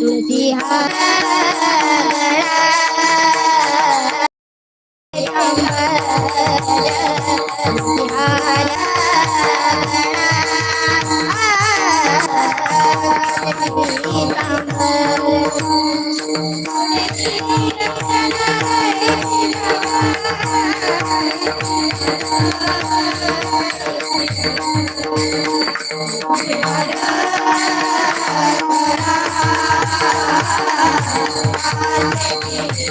Yeah. Yeah.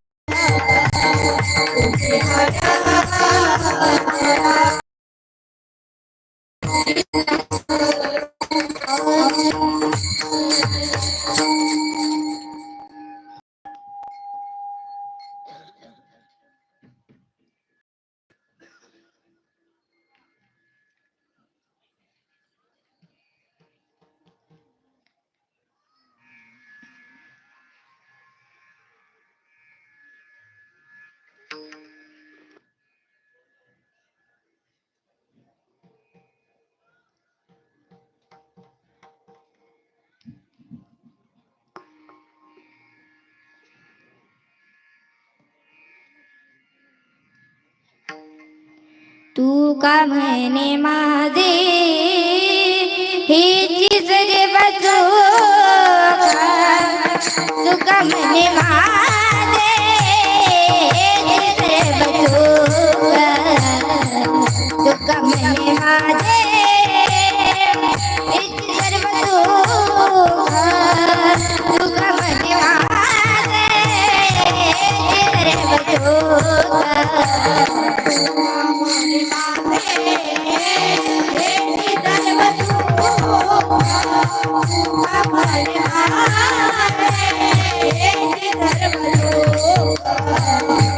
Yeah. तू का मैंने माजे हे सर्व लोक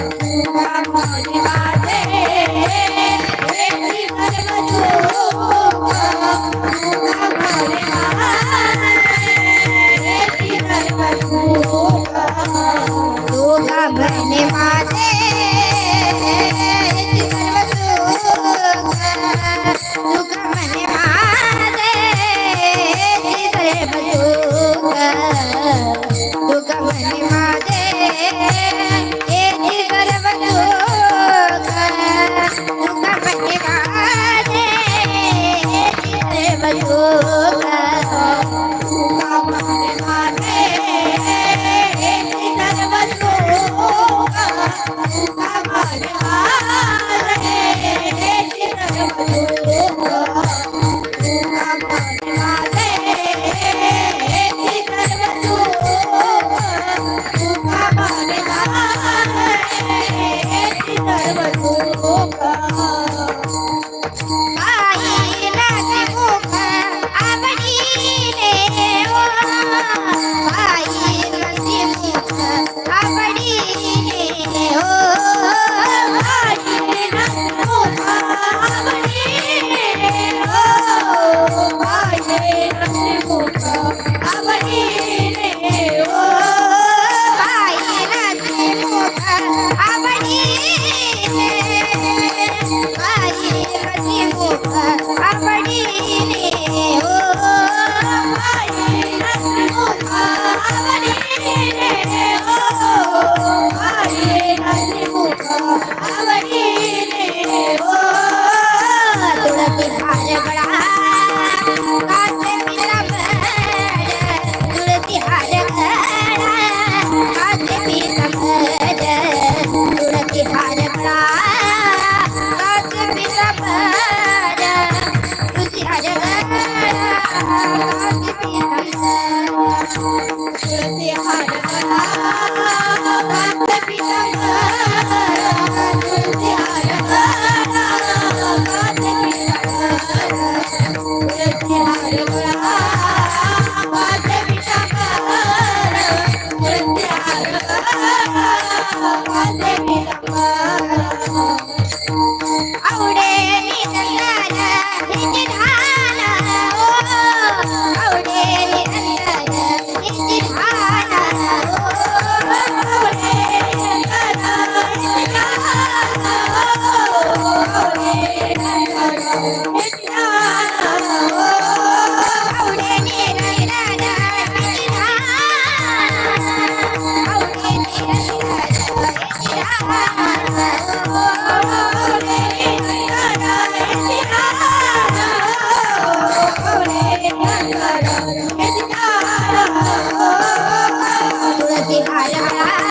हार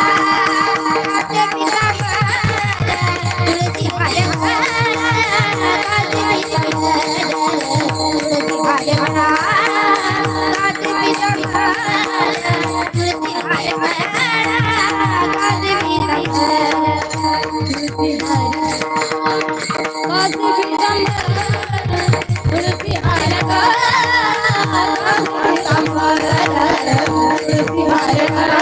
तुळसी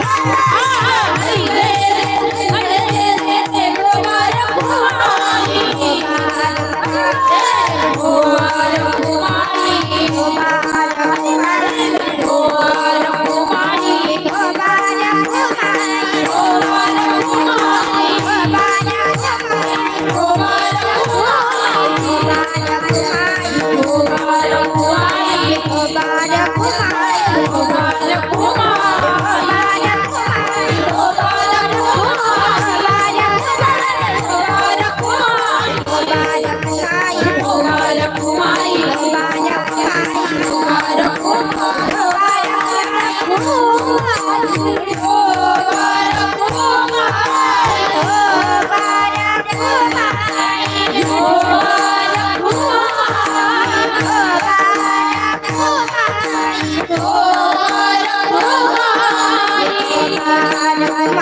Oh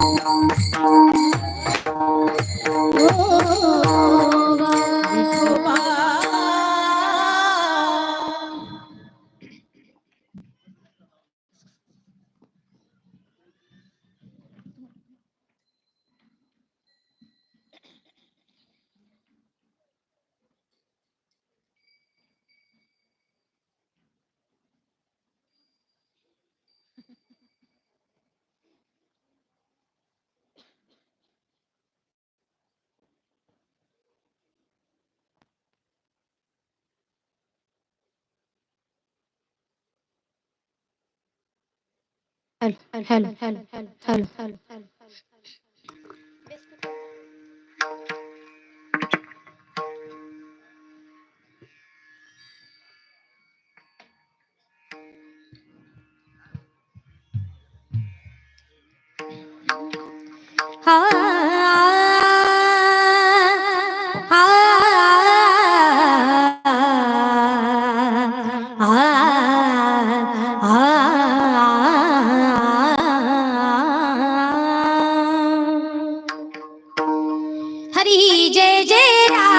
حلو حلو حلو حلو حلو নবী যে যে রা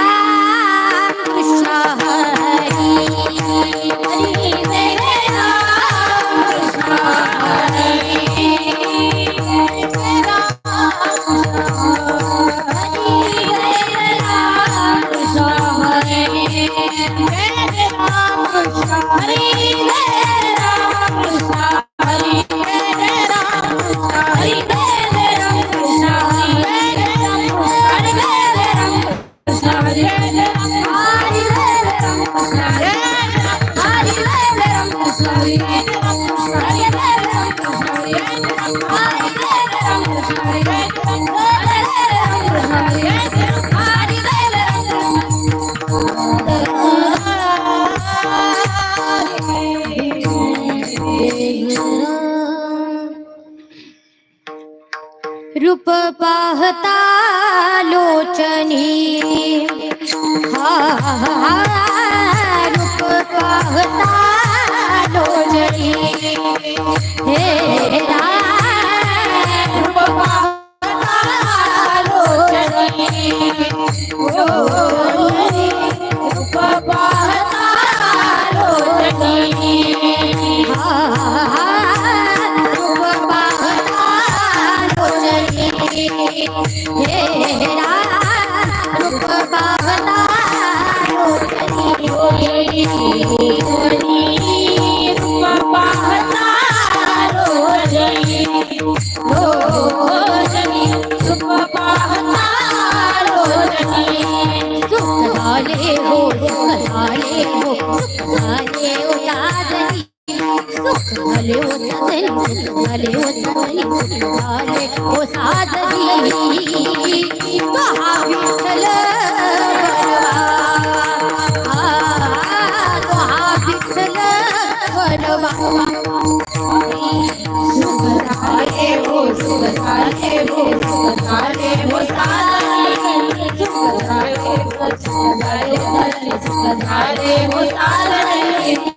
रूप पाहता लोचनी। हा हा रूप पाहता लोचनी। हे रा Sukhaale ho, sukhaale ho, sukhaale ho, sukhaale ho, sukhaale ho, sukhaale ho, sukhaale ho, sukhaale ho, sukhaale ho, sukhaale ho, sukhaale ho, sukhaale ho, sukhaale ho, sukhaale झाले झाले झाले